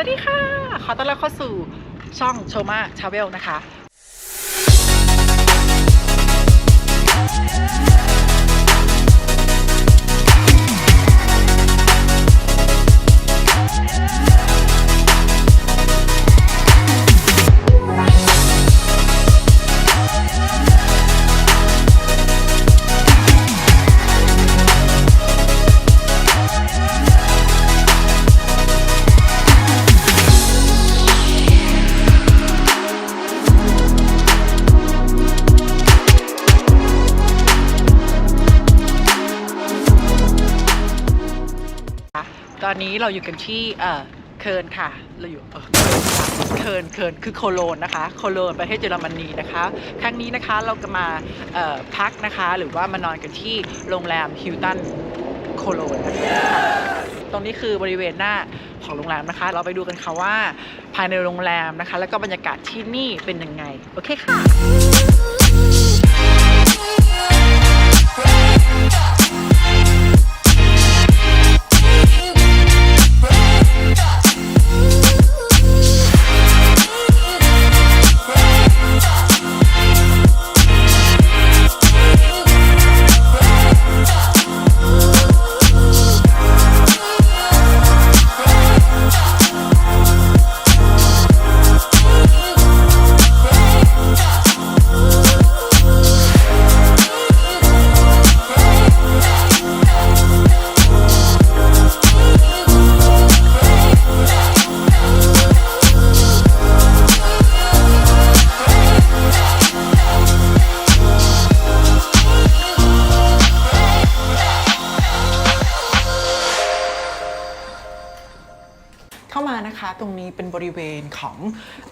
สวัสดีค่ะ ขอต้อนรับเข้าสู่ช่องโชมาชาเวลนะคะต อนนี้เราอยู่กันที่เอ่อเคิร์นค่ะ เราอยู่เออเคิร์นเคิร์นคือโคโลนนะคะ โคโลนประเทศเยอรมนีนะคะ ครั้งนี้นะคะเราก็มาเอ่อพักนะคะ หรือว่ามานอนกันที่โรงแรมฮิลตันโคโลนนะคะตรงนี้คือบริเวณหน้าของโรงแรมนะคะ เราไปดูกันค่ะว่าภายในโรงแรมนะคะ แล้วก็บรรยากาศที่นี่เป็นยังไง โอเคค่ะ เข้ามานะคะ ตรงนี้เป็นบริเวณของ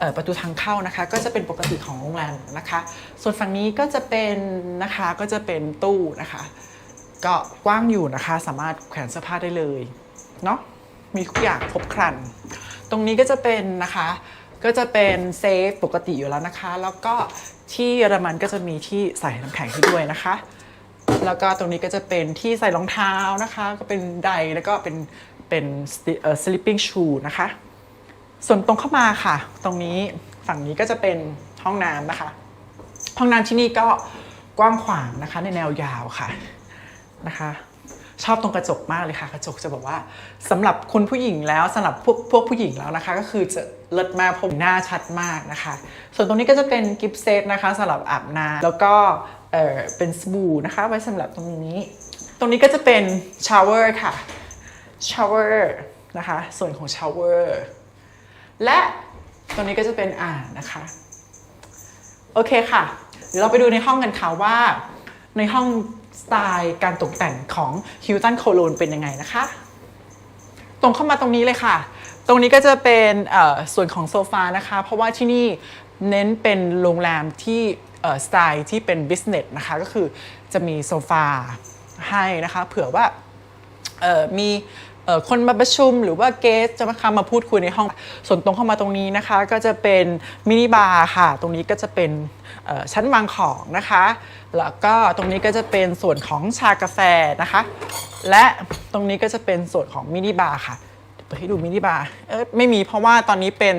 ออประตูทางเข้านะคะ ก็จะเป็นปกติของโรงแรมนะคะ ส่วนฝั่งนี้ก็จะเป็นนะคะก็จะเป็นตู้นะคะ ก็กว้างอยู่นะคะ สามารถแขวนเสื้อผ้าได้เลยเนาะมีทุกอย่างครบครัน ตรงนี้ก็จะเป็นนะคะก็จะเป็นเซฟปกติอยู่แล้วนะคะ แล้วก็ที่เยอรมันก็จะมีที่ใส่น้ำแข็งให้ด้วยนะคะ แล้วก็ตรงนี้ก็จะเป็นที่ใส่รองเท้านะคะ ก็เป็นไดแล้วก็เป็น เป็น sleeping shoe นะคะ ส่วนตรงเข้ามาค่ะ ตรงนี้ฝั่งนี้ก็จะเป็นห้องน้ำนะคะ ห้องน้ำที่นี่ก็กว้างขวางนะคะ ในแนวยาวค่ะนะคะชอบตรงกระจกมากเลยค่ะ กระจกจะบอกว่าสำหรับคุณผู้หญิงแล้วสำหรับพวกพวกผู้หญิงแล้วนะคะ ก็คือจะเลิศมากผมหน้าชัดมากนะคะ ส่วนตรงนี้ก็จะเป็นกิฟเซตนะคะสำหรับอาบน้ำแล้วก็เออเป็นสบู่นะคะ ไว้สำหรับตรงนี้ ตรงนี้ก็จะเป็นชาวเวอร์ค่ะ ชาวเวอร์นะคะ ส่วนของชาวเวอร์และตรงนี้ก็จะเป็นอ่านะคะ โอเคค่ะ เดี๋ยวเราไปดูในห้องกันค่ะว่า ในห้องสไตล์การตกแต่งของ Hilton Cologne เป็นยังไงนะคะ ตรงเข้ามาตรงนี้เลยค่ะ ตรงนี้ก็จะเป็นส่วนของโซฟานะคะ เพราะว่าที่นี่เน้นเป็นโรงแรมที่สไตล์ที่เป็น business นะคะ ก็คือจะมีโซฟาให้นะคะ เผื่อว่า มีคนมาประชุมหรือว่าเกสจะมาคำมาพูดคุยในห้อง ส่วนตรงเข้ามาตรงนี้นะคะ ก็จะเป็นมินิบาร์ค่ะ ตรงนี้ก็จะเป็นชั้นวางของนะคะ แล้วก็ตรงนี้ก็จะเป็นส่วนของชากาแฟนะคะ และตรงนี้ก็จะเป็นส่วนของมินิบาร์ค่ะเดี๋ยวเปิดให้ดูมินิบาร์เออไม่มีเพราะว่าตอนนี้เป็น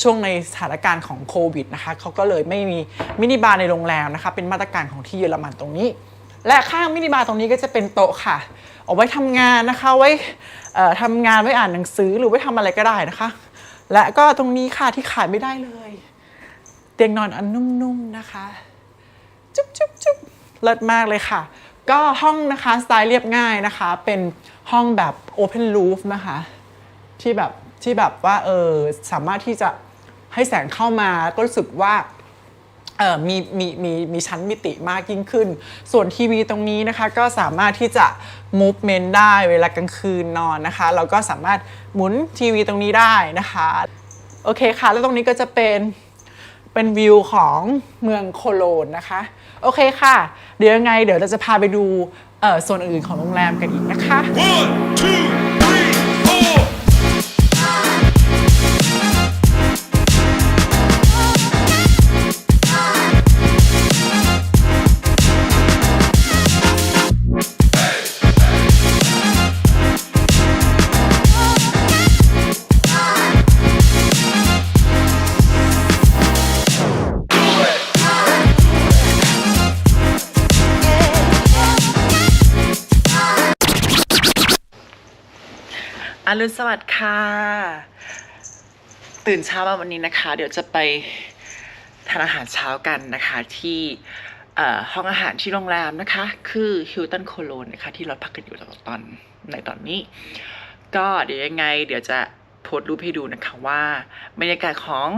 ช่วงในสถานการณ์ของโควิดนะคะเขาก็เลยไม่มีมินิบาร์ในโรงแรมนะคะ เป็นมาตรการของที่เยอรมันตรงนี้ และข้างมินิบาร์ตรงนี้ก็จะเป็นโต๊ะค่ะ เอาไว้ทำงานนะคะ ไว้ทำงานไว้อ่านหนังสือหรือไว้ทำอะไรก็ได้นะคะ และก็ตรงนี้ค่ะที่ขายไม่ได้เลย เตียงนอนอันนุ่มๆนะคะ จุ๊บจุ๊บจุ๊บเลิศมากเลยค่ะ ก็ห้องนะคะสไตล์เรียบง่ายนะคะ เป็นห้องแบบ Open Roof นะคะ ที่แบบที่แบบว่าเออสามารถที่จะให้แสงเข้ามาก็รู้สึกว่า มีมีมีมีชั้นมิติมากยิ่งขึ้น ส่วนทีวีตรงนี้นะคะก็สามารถที่จะ movement ได้เวลากลางคืนนอนนะคะ เราก็สามารถหมุนทีวีตรงนี้ได้นะคะ โอเคค่ะ แล้วตรงนี้ก็จะเป็นเป็นวิวของเมืองโคโลนนะคะ โอเคค่ะ เดี๋ยวยังไงเดี๋ยวเราจะพาไปดูเอ่อส่วนอื่นของโรงแรมกันอีกนะคะ One, two, รุณสวัสดิ์ค่ะ ตื่นเช้ามาวันนี้นะคะ เดี๋ยวจะไปทานอาหารเช้ากันนะคะที่ห้องอาหารที่โรงแรมนะคะ คือฮิลตันโคโลนนะคะที่เราพักกันอยู่ตอนในตอนนี้ ก็เดี๋ยวยังไง เดี๋ยวจะโพสต์รูปให้ดูนะคะว่าบรรยากาศของ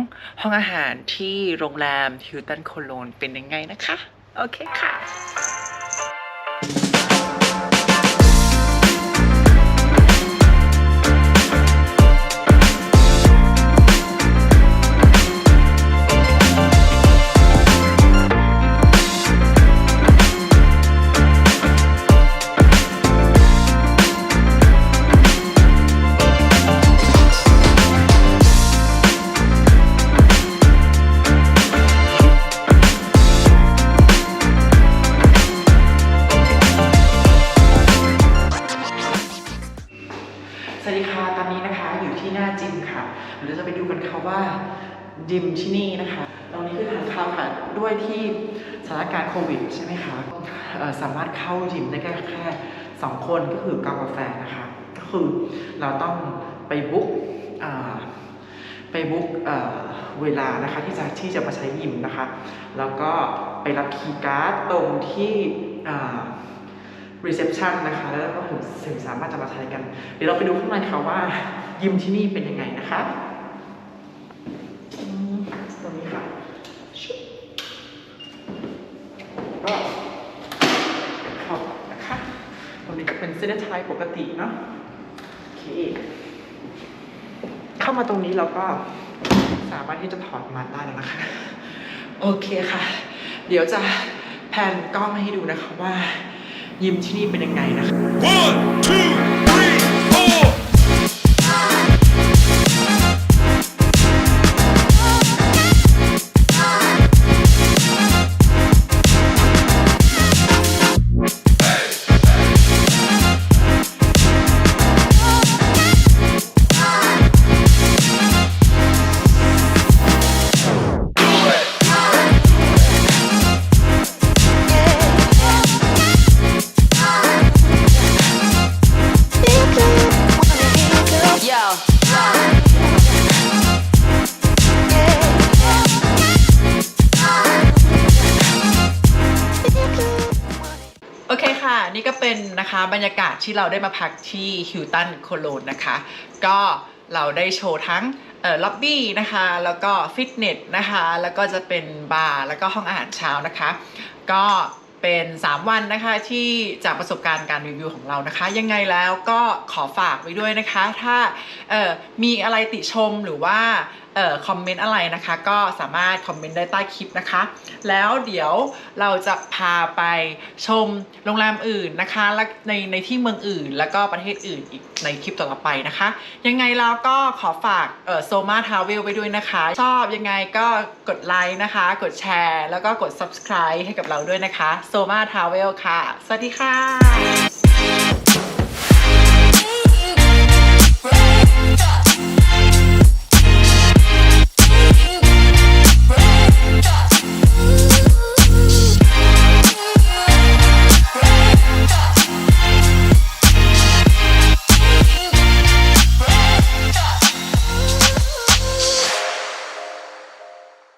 ห้องอาหารที่โรงแรมฮิลตันโคโลนเป็นยังไงนะคะ โอเคค่ะ นะคะอยู่ที่หน้าจิมค่ะเดี๋ยวเราจะไปดูกันค่ะว่าจิมที่นี่นะคะตรงนี้คือทางเข้าค่ะด้วยที่สถานการณ์โควิดใช่ไหมคะสามารถเข้าจิมได้แค่แค่สองคนก็คือกาแฟนะคะก็คือเราต้องไปบุ๊กไปบุ๊กเวลานะคะที่จะที่จะมาใช้ยิมนะคะ แล้วก็ไปรับคีย์การ์ดตรงที่อ่า reception นะคะ แล้วก็ถึงสามารถจะมาใช้กัน เดี๋ยวเราไปดูข้างในค่ะว่า ยิมที่นี่เป็นยังไงนะคะอืมตรงนี้ค่ะชุบก็เข้านะคะตรงนี้ก็เป็นเส้นชัยปกติเนาะโอเคเข้ามาตรงนี้เราก็สามารถที่จะถอดมันได้แล้วนะคะ โอเคค่ะ เดี๋ยวจะแพนกล้องให้ดูนะคะว่า ยิมที่นี่เป็นยังไงนะคะ One, two, เป็นนะคะบรรยากาศที่เราได้มาพักที่ฮิลตันโคโลนนะคะ ก็เราได้โชว์ทั้งล็อบบี้นะคะ แล้วก็ฟิตเนสนะคะ แล้วก็จะเป็นบาร์แล้วก็ห้องอาหารเช้านะคะ ก็เป็น 3 วันนะคะที่จากประสบการณ์การรีวิวของเรานะคะ ยังไงแล้วก็ขอฝากไว้ด้วยนะคะ ถ้ามีอะไรติชมหรือว่า คอมเมนต์อะไรนะคะ ก็สามารถคอมเมนต์ได้ใต้คลิปนะคะ แล้วเดี๋ยวเราจะพาไปชมโรงแรมอื่นนะคะและในในที่เมืองอื่น แล้วก็ประเทศอื่นอีกในคลิปต่อไปนะคะ ยังไงเราก็ขอฝากเออโซมาทาวเวลไปด้วยนะคะ ชอบยังไงก็กดไลค์นะคะ กดแชร์ แล้วก็กด subscribe ให้กับเราด้วยนะคะโซมาทาวเวลค่ะ สวัสดีค่ะ